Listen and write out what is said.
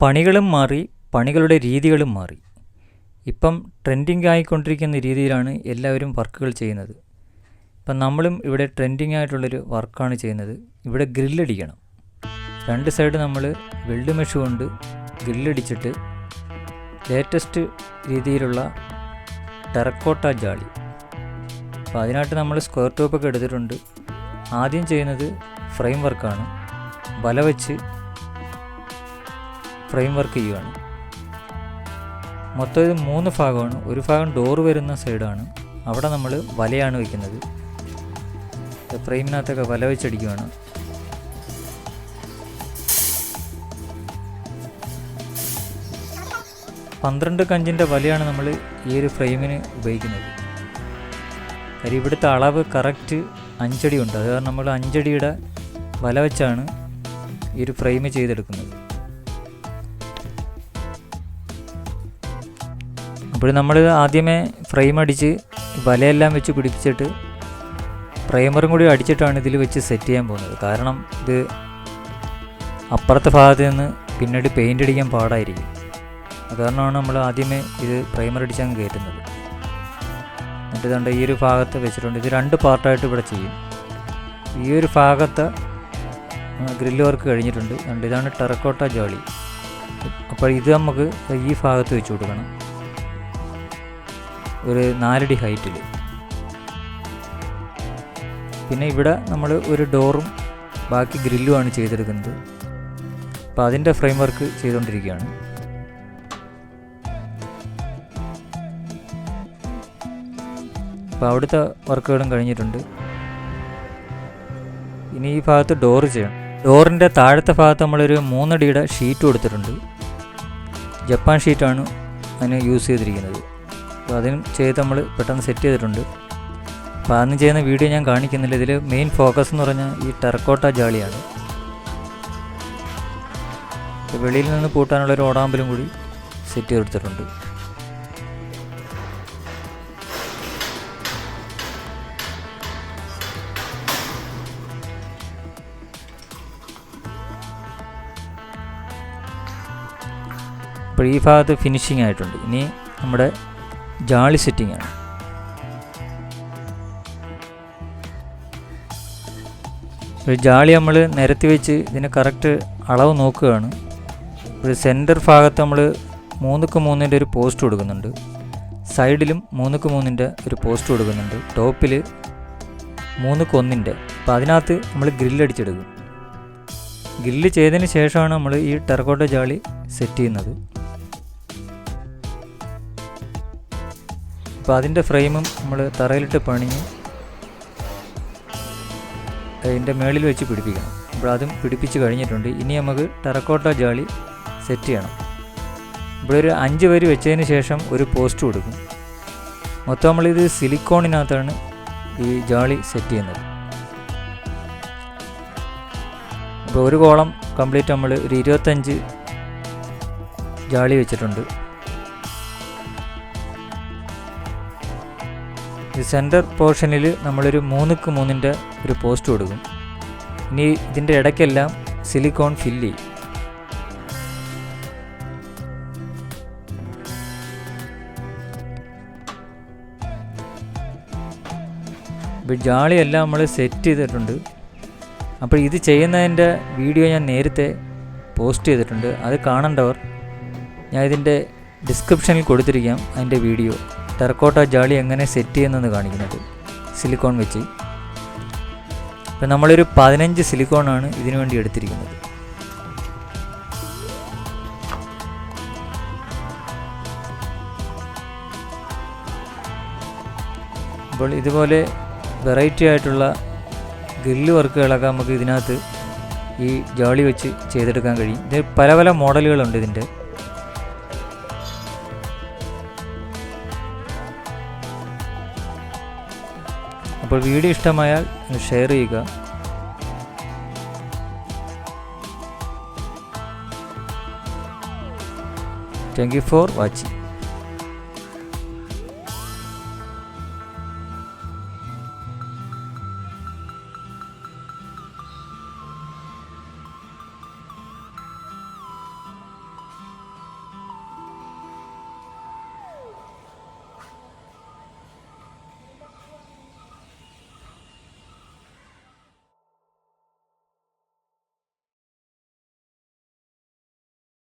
പണികളും മാറി പണികളുടെ രീതികളും മാറി. ഇപ്പം ട്രെൻഡിങ് ആയിക്കൊണ്ടിരിക്കുന്ന രീതിയിലാണ് എല്ലാവരും വർക്കുകൾ ചെയ്യുന്നത്. ഇപ്പം നമ്മളും ഇവിടെ ട്രെൻഡിങ് ആയിട്ടുള്ളൊരു വർക്കാണ് ചെയ്യുന്നത്. ഇവിടെ ഗ്രില്ലടിക്കണം. രണ്ട് സൈഡ് നമ്മൾ വെൽഡ് മെഷ് കൊണ്ട് ഗ്രില്ലടിച്ചിട്ട് ലേറ്റസ്റ്റ് രീതിയിലുള്ള ടെറക്കോട്ട ജാളി. അപ്പോൾ അതിനായിട്ട് നമ്മൾ സ്ക്വയർ ടോപ്പൊക്കെ എടുത്തിട്ടുണ്ട്. ആദ്യം ചെയ്യുന്നത് ഫ്രെയിം വർക്കാണ്. വല വെച്ച് ഫ്രെയിം വർക്ക് ചെയ്യുകയാണ് മൊത്തം ഇത് മൂന്ന് ഭാഗമാണ്. ഒരു ഭാഗം ഡോറ് വരുന്ന സൈഡാണ് അവിടെ നമ്മൾ വലയാണ് വയ്ക്കുന്നത് ഫ്രെയിമിനകത്തൊക്കെ വല വെച്ചടിക്കുകയാണ് പന്ത്രണ്ട് കഞ്ചിന്റെ വലയാണ് നമ്മൾ ഈ ഒരു ഫ്രെയിമിന് ഉപയോഗിക്കുന്നത്. കാര്യം ഇവിടുത്തെ അളവ് കറക്റ്റ് അഞ്ചടി ഉണ്ട്. അത് കാരണം നമ്മൾ അഞ്ചടിയുടെ വല വെച്ചാണ് ഈ ഒരു ഫ്രെയിം ചെയ്തെടുക്കുന്നത്. അപ്പോൾ നമ്മൾ ആദ്യമേ ഫ്രെയിം അടിച്ച് വലയെല്ലാം വെച്ച് പിടിപ്പിച്ചിട്ട് പ്രൈമറും കൂടി അടിച്ചിട്ടാണ് ഇതിൽ വെച്ച് സെറ്റ് ചെയ്യാൻ പോകുന്നത്. കാരണം ഇത് അപ്പുറത്തെ ഭാഗത്ത് നിന്ന് പിന്നീട് പെയിന്റ് അടിക്കാൻ പാടായിരിക്കും. അത് കാരണമാണ് നമ്മൾ ആദ്യമേ ഇത് പ്രൈമർ അടിച്ചങ്ങ് കയറ്റുന്നത്. എന്നിട്ട് ഇതുകൊണ്ട് ഈ ഒരു ഭാഗത്ത് വെച്ചിട്ടുണ്ട്. ഇത് രണ്ട് പാർട്ടായിട്ട് ഇവിടെ ചെയ്യും. ഈ ഒരു ഭാഗത്ത് ഗ്രില്ല് വർക്ക് കഴിഞ്ഞിട്ടുണ്ട്. ഇതാണ് ടെറക്കോട്ട ജോളി. അപ്പോൾ ഇത് നമുക്ക് ഈ ഭാഗത്ത് വെച്ച് കൊടുക്കണം. ഒരു നാലടി ഹൈറ്റിൽ പിന്നെ ഇവിടെ നമ്മൾ ഒരു ഡോറും ബാക്കി ഗ്രില്ലുമാണ് ചെയ്തെടുക്കുന്നത്. അപ്പോൾ അതിന്റെ ഫ്രെയിം വർക്ക് ചെയ്തുകൊണ്ടിരിക്കുകയാണ് അപ്പോൾ അവിടുത്തെ വർക്കുകളും കഴിഞ്ഞിട്ടുണ്ട്. ഇനി ഈ ഭാഗത്ത് ഡോറ് ചെയ്യണം. ഡോറിന്റെ താഴത്തെ ഭാഗത്ത് നമ്മളൊരു മൂന്നടിയുടെ ഷീറ്റ് കൊടുത്തിട്ടുണ്ട്. ജപ്പാൻ ഷീറ്റാണ് അതിന് യൂസ് ചെയ്തിരിക്കുന്നത്. അപ്പോൾ അതിനും ചെയ്ത് നമ്മൾ പെട്ടെന്ന് സെറ്റ് ചെയ്തിട്ടുണ്ട്. അപ്പോൾ അന്ന് ചെയ്യുന്ന വീഡിയോ ഞാൻ കാണിക്കുന്നില്ല. ഇതിൽ മെയിൻ ഫോക്കസ് എന്ന് പറഞ്ഞാൽ ഈ ടെറക്കോട്ട ജാളിയാണ്. വെളിയിൽ നിന്ന് പൂട്ടാനുള്ള ഒരു ഓടാമ്പലും കൂടി സെറ്റ് ചെയ്തെടുത്തിട്ടുണ്ട്. ഇപ്പോൾ ഈ ഭാഗത്ത് ഫിനിഷിംഗ് ആയിട്ടുണ്ട്. ഇനി നമ്മുടെ ജാളി സെറ്റിംഗ് ആണ്. ഒരു ജാളി നമ്മൾ നിരത്തി വെച്ച് ഇതിന് കറക്റ്റ് അളവ് നോക്കുകയാണ്. ഒരു സെന്റർ ഭാഗത്ത് നമ്മൾ മൂന്നുക്ക് മൂന്നിന്റെ ഒരു പോസ്റ്റ് കൊടുക്കുന്നുണ്ട്. സൈഡിലും മൂന്നുക്ക് മൂന്നിന്റെ ഒരു പോസ്റ്റ് കൊടുക്കുന്നുണ്ട്. ടോപ്പിൽ മൂന്നുക്ക് ഒന്നിന്റെ. അപ്പോൾ അതിനകത്ത് നമ്മൾ ഗ്രില്ലടിച്ചെടുക്കും ഗ്രില്ല് ചെയ്തതിന് ശേഷമാണ് നമ്മൾ ഈ ടെറക്കോട്ട ജാളി സെറ്റ് ചെയ്യുന്നത്. അപ്പോൾ അതിന്റെ ഫ്രെയിമും നമ്മൾ തറയിലിട്ട് പണിഞ്ഞ് അതിന്റെ മേളിൽ വെച്ച് പിടിപ്പിക്കണം. അപ്പോൾ അതും പിടിപ്പിച്ച് കഴിഞ്ഞിട്ടുണ്ട്. ഇനി നമുക്ക് ടെറക്കോട്ട ജാളി സെറ്റ് ചെയ്യണം. ഇവിടെ ഒരു അഞ്ച് വരി വെച്ചതിന് ശേഷം ഒരു പോസ്റ്റ് കൊടുക്കും. മൊത്തം നമ്മളിത് സിലിക്കോണിനകത്താണ് ഈ ജാളി സെറ്റ് ചെയ്യുന്നത്. അപ്പോൾ ഒരു കോളം കംപ്ലീറ്റ് നമ്മൾ ഒരു ഇരുപത്തഞ്ച് ജാളി വെച്ചിട്ടുണ്ട്. ഈ സെന്റർ പോർഷനിൽ നമ്മളൊരു മൂന്നുക്ക് മൂന്നിന്റെ ഒരു പോസ്റ്റ് കൊടുക്കും. ഇനി ഇതിന്റെ ഇടയ്ക്കെല്ലാം സിലിക്കോൺ ഫില്ല് ചെയ്യും. ഇപ്പോൾ ജാളിയെല്ലാം നമ്മൾ സെറ്റ് ചെയ്തിട്ടുണ്ട്. അപ്പോൾ ഇത് ചെയ്യുന്നതിന്റെ വീഡിയോ ഞാൻ നേരത്തെ പോസ്റ്റ് ചെയ്തിട്ടുണ്ട്. അത് കാണേണ്ടവർ ഞാൻ ഇതിന്റെ ഡിസ്ക്രിപ്ഷനിൽ കൊടുത്തിരിക്കാം അതിന്റെ വീഡിയോ ടെറക്കോട്ട ജാളി എങ്ങനെ സെറ്റ് ചെയ്യുന്നതെന്ന് കാണിക്കുന്നത് സിലിക്കോൺ വെച്ച്. ഇപ്പം നമ്മളൊരു പതിനഞ്ച് സിലിക്കോണാണ് ഇതിനു വേണ്ടി എടുത്തിരിക്കുന്നത്. അപ്പോൾ ഇതുപോലെ വെറൈറ്റി ആയിട്ടുള്ള ഗ്രില്ല് വർക്കുകളൊക്കെ നമുക്ക് ഇതിനകത്ത് ഈ ജാളി വെച്ച് ചെയ്തെടുക്കാൻ കഴിയും. ഇത് പല പല മോഡലുകളുണ്ട് ഇതിന്റെ. അപ്പോൾ വീഡിയോ ഇഷ്ടമായാൽ ഷെയർ ചെയ്യുക. Thank you for watching